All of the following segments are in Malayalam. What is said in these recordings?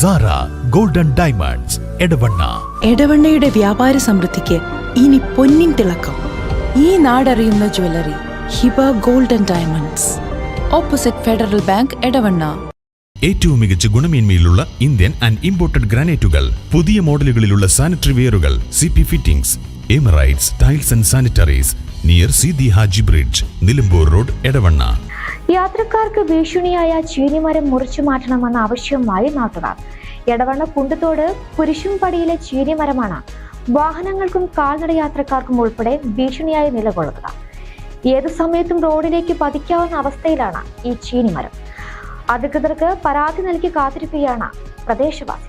Sara golden diamonds Edavanna. എടവണ്ണയുടെ വ്യാപാര സമൃദ്ധിക്ക് ഇനി പൊന്നിൻ തിളക്കം. ഈ നാടറിയുന്ന jewellery Hiba golden diamonds. Opposite federal bank Edavanna. ഏറ്റവും മികച്ച ഗുണമേന്മയിലുള്ള ഇന്ത്യൻ ആൻഡ് ഇമ്പോർട്ടഡ് ഗ്രാനൈറ്റുകൾ പുതിയ മോഡലുകളിലുള്ള sanitary വെയറുകൾ C P fittings Emirates tiles and sanitaries near C the Haji bridge Nilambur road Edavanna. യാത്രക്കാർക്ക് ഭീഷണിയായ ചീനിമരം മുറിച്ചു മാറ്റണമെന്ന ആവശ്യവുമായി നാട്ടുകാർ. എടവണ്ണ കുണ്ടത്തോട് കുരിശുംപടിയിലെ ചീനിമരമാണ് വാഹനങ്ങൾക്കും കാൽനട യാത്രക്കാർക്കും ഉൾപ്പെടെ ഭീഷണിയായി നിലകൊള്ളുക ഏത് സമയത്തും റോഡിലേക്ക് പതിക്കാവുന്ന അവസ്ഥയിലാണ് ഈ ചീനിമരം. അധികൃതർക്ക് പരാതി നൽകി കാത്തിരിക്കുകയാണ് പ്രദേശവാസി.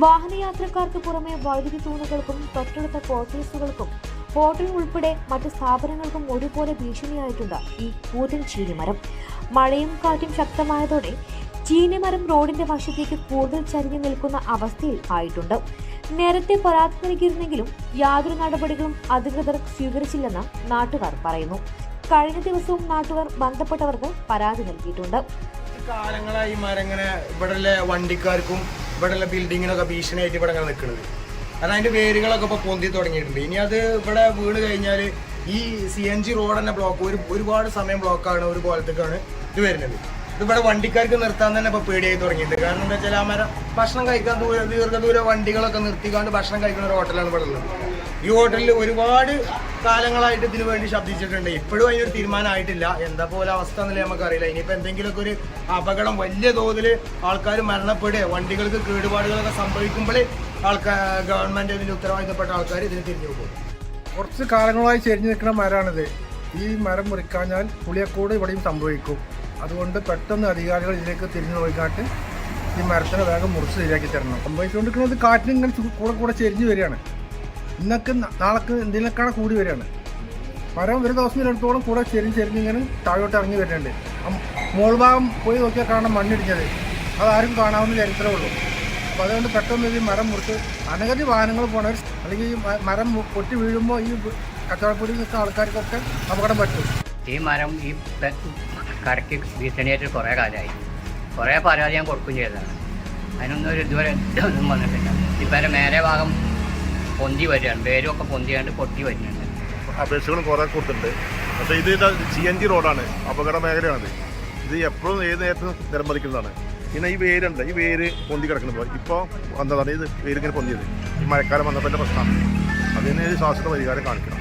വാഹനയാത്രക്കാർക്ക് പുറമെ വൈദ്യുതി തൂണുകൾക്കും തൊട്ടടുത്ത കോട്ടേഴ്സുകൾക്കും ഹോട്ടൽ ഉൾപ്പെടെ മറ്റ് സ്ഥാപനങ്ങൾക്കും ഒരുപോലെ ഭീഷണിയായിട്ടുണ്ട് ഈ കൂറ്റൻ ചീനിമരം. മഴയും കാറ്റും ശക്തമായതോടെ ചീനിമരം റോഡിന്റെ വശത്തേക്ക് കൂടുതൽ ചരിഞ്ഞു നിൽക്കുന്ന അവസ്ഥയിൽ ആയിട്ടുണ്ട്. നേരത്തെ പരാതി നൽകിയിരുന്നെങ്കിലും യാതൊരു നടപടികളും അധികൃതർ സ്വീകരിച്ചില്ലെന്ന് നാട്ടുകാർ പറയുന്നു. കഴിഞ്ഞ ദിവസവും നാട്ടുകാർ ബന്ധപ്പെട്ടവർക്ക് പരാതി നൽകിയിട്ടുണ്ട്. കാലങ്ങളായി മരങ്ങനെ ഇവിടെ വണ്ടിക്കാർക്കും ഇവിടെയുള്ള ബിൽഡിങ്ങിനൊക്കെ ഭീഷണിയായിട്ട് ഇവിടെ അങ്ങനെ നിൽക്കുന്നത് കാരണം അതിന്റെ വേരുകളൊക്കെ ഇപ്പൊ പൊന്തി തുടങ്ങിയിട്ടുണ്ട്. ഇനി അത് ഇവിടെ വീണ് കഴിഞ്ഞാൽ ഈ സി എൻ ജി റോഡ് തന്നെ ബ്ലോക്ക് ഒരു ഒരുപാട് സമയം ബ്ലോക്കാണ് ഒരു കോലത്തേക്കാണ് ഇത് വരുന്നത്. ഇവിടെ വണ്ടിക്കാർക്ക് നിർത്താൻ തന്നെ ഇപ്പൊ പേടിയായി തുടങ്ങിയിട്ടുണ്ട്. കാരണം എന്താ വെച്ചാൽ ആ മരം ഭക്ഷണം കഴിക്കാൻ ദൂര ദീർഘദൂര വണ്ടികളൊക്കെ നിർത്തിക്കാണ്ട് ഭക്ഷണം കഴിക്കുന്ന ഒരു ഹോട്ടലാണ് ഇവിടെ ഉള്ളത്. ഈ ഹോട്ടലിൽ ഒരുപാട് കാലങ്ങളായിട്ട് ഇതിനു വേണ്ടി ശബ്ദിച്ചിട്ടുണ്ട്. ഇപ്പോഴും അതിനൊരു തീരുമാനമായിട്ടില്ല. എന്താ പോലെ അവസ്ഥ എന്നല്ലേ നമുക്കറിയില്ല ഇനിയിപ്പോൾ എന്തെങ്കിലുമൊക്കെ ഒരു അപകടം വലിയ തോതിൽ ആൾക്കാർ മരണപ്പെടുക വണ്ടികൾക്ക് കേടുപാടുകളൊക്കെ സംഭവിക്കുമ്പോൾ ആൾക്കാർ ഗവൺമെന്റ് ഇതിൽ ഉത്തരവാദിത്തപ്പെട്ട ആൾക്കാർ ഇതിന് തിരിഞ്ഞു പോകും. കുറച്ച് കാലങ്ങളായി ചെരിഞ്ഞു നിൽക്കുന്ന മരമാണിത് ഈ മരം മുറിക്കാഞ്ഞാൽ പുളിയക്കൂട് ഇവിടെയും സംഭവിക്കും. അതുകൊണ്ട് പെട്ടെന്ന് അധികാരികൾ ഇതിലേക്ക് തിരിഞ്ഞു നോക്കിക്കാട്ട് ഈ മരത്തിനെ വേഗം മുറിച്ച് ശരിയാക്കി തരണം. സംഭവിച്ചുകൊണ്ടിരിക്കുന്നത് കാറ്റിന് ഇങ്ങനെ കൂടെ കൂടെ ചെരിഞ്ഞ് വരികയാണ്. ഇന്നൊക്കെ നാളേക്ക് എന്തിനേക്കാണ് കൂടി വരികയാണ്. മരം ഒരു ദിവസം ഇടത്തോളം കൂടെ ചെരിഞ്ഞ് ചെരിഞ്ഞ് ഇങ്ങനെ താഴോട്ട് ഇറങ്ങി വരുന്നുണ്ട് മോൾ ഭാഗം പോയി നോക്കിയാൽ കാണാൻ മണ്ണിടിഞ്ഞത്. അതാരും കാണാവുന്ന ചരിത്രമുള്ളൂ അപ്പോൾ അതുകൊണ്ട് പെട്ടെന്ന് ഈ മരം മുറിച്ച് അനവധി വാഹനങ്ങൾ പോണവർ അല്ലെങ്കിൽ ഈ മരം പൊട്ടി വീഴുമ്പോൾ ഈ കച്ചവടപ്പൊടി നിൽക്കുന്ന ആൾക്കാർക്കൊക്കെ അപകടം പറ്റും. ഈ മരം ഈ കരയ്ക്ക് ഭീഷണിയായിട്ട് കുറേ കാലമായി. കുറേ പരാതി ഞാൻ കൊടുക്കുകയും ചെയ്തതാണ്. അതിനൊന്നും ഒരു ഇതുവരെ ഒന്നും വന്നിട്ടില്ല. ഇപ്പം എന്റെ മേലെ ഭാഗം പൊന്തി വരികയാണ്. വേരുമൊക്കെ പൊന്തിയാണ്ട് പൊട്ടി വരുന്നുണ്ട് അപേക്ഷകളും കുറേ കൊടുത്തിട്ടുണ്ട്. പക്ഷേ ഇത് സി എൻ ജി റോഡാണ് അപകട മേഖലയാണത്. ഇത് എപ്പോഴും ഏത് നേരത്തും നിലംപതിക്കുന്നതാണ്. പിന്നെ ഈ വേരുണ്ട് ഈ വേര് പൊന്തി കിടക്കുന്നത് ഇപ്പോൾ വന്നതാണ് ഇത് വേര് ഇങ്ങനെ പൊന്തിയത്. ഈ മഴക്കാലം വന്നപ്പോൾ എന്റെ പ്രശ്നമാണ് അതിന് ശാസ്ത്ര പരിഹാരം കാണിക്കണം.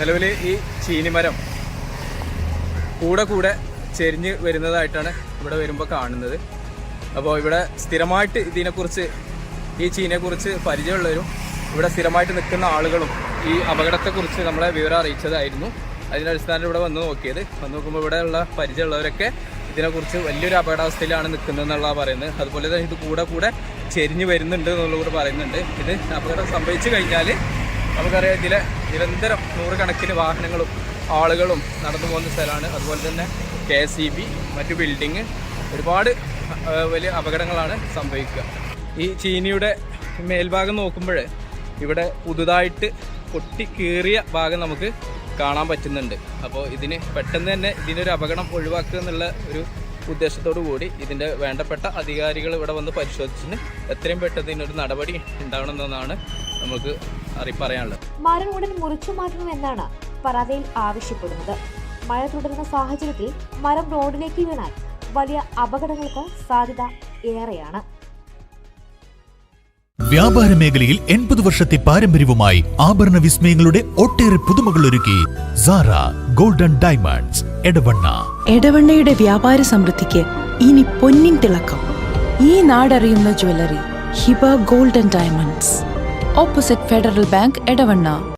നിലവിൽ ഈ ചീനിമരം കൂടെ കൂടെ ചെരിഞ്ഞ് വരുന്നതായിട്ടാണ് ഇവിടെ വരുമ്പോൾ കാണുന്നത്. അപ്പോൾ ഇവിടെ സ്ഥിരമായിട്ട് ഇതിനെക്കുറിച്ച് ഈ ചീനെക്കുറിച്ച് പരിചയമുള്ളവരും ഇവിടെ സ്ഥിരമായിട്ട് നിൽക്കുന്ന ആളുകളും ഈ അപകടത്തെക്കുറിച്ച് നമ്മളെ വിവരം അറിയിച്ചതായിരുന്നു. അതിന്റെ അടിസ്ഥാനത്തിൽ ഇവിടെ വന്ന് നോക്കിയത്. വന്ന് നോക്കുമ്പോൾ ഇവിടെയുള്ള പരിചയമുള്ളവരൊക്കെ ഇതിനെക്കുറിച്ച് വലിയൊരു അപകടാവസ്ഥയിലാണ് നിൽക്കുന്നത് എന്നുള്ള പറയുന്നത്. അതുപോലെ തന്നെ ഇത് കൂടെ കൂടെ ചെരിഞ്ഞ് വരുന്നുണ്ട് എന്നുള്ളത് പറയുന്നുണ്ട്. ഇത് അപകടം സംഭവിച്ചു കഴിഞ്ഞാൽ നമുക്കറിയാം ഇതിലെ നിരന്തരം നൂറുകണക്കിന് വാഹനങ്ങളും ആളുകളും നടന്നു പോകുന്ന സ്ഥലമാണ്. അതുപോലെ തന്നെ കെ എസ് ഇ ബി മറ്റു ബിൽഡിങ് ഒരുപാട് വലിയ അപകടങ്ങളാണ് സംഭവിക്കുക. ഈ ചീനിയുടെ മേൽഭാഗം നോക്കുമ്പോൾ ഇവിടെ പുതുതായിട്ട് പൊട്ടി കീറിയ ഭാഗം നമുക്ക് കാണാൻ പറ്റുന്നുണ്ട്. അപ്പോൾ ഇതിന് പെട്ടെന്ന് തന്നെ ഇതിനൊരു അപകടം ഒഴിവാക്കുക എന്നുള്ള ഒരു ഉദ്ദേശത്തോടു കൂടി ഇതിന്റെ വേണ്ടപ്പെട്ട അധികാരികൾ ഇവിടെ വന്ന് പരിശോധിച്ചിന് എത്രയും പെട്ടെന്ന് ഇതിനൊരു നടപടി ഉണ്ടാവണമെന്നാണ് നമുക്ക് അറിയിപ്പറയാനുള്ളത് പറയാനുള്ളത്. മരം ഉടൻ മുറിച്ചു മാറ്റണമെന്നാണ് പരാതിയിൽ ആവശ്യപ്പെടുന്നത്. മഴ തുടരുന്ന സാഹചര്യത്തിൽ മരം റോഡിലേക്ക് വീണാൽ വലിയ അപകടങ്ങൾക്ക് സാധ്യത ഏറെയാണ്. വ്യാപാര മേഖലയിൽ എൺപത് വർഷത്തെ പാരമ്പര്യവുമായി ആഭരണ വിസ്മയങ്ങളുടെ ഒട്ടേറെ പുതുമകൾ ഒരുക്കി സാറ ഗോൾഡൻ ഡയമണ്ട്സ് എടവണ്ണ. എടവണ്ണയുടെ വ്യാപാര സമൃദ്ധിക്ക് ഇനി പൊന്നിൻ തിളക്കം. ഈ നാടറിയുന്ന jewellery Hiba golden diamonds. Opposite federal bank Edavanna.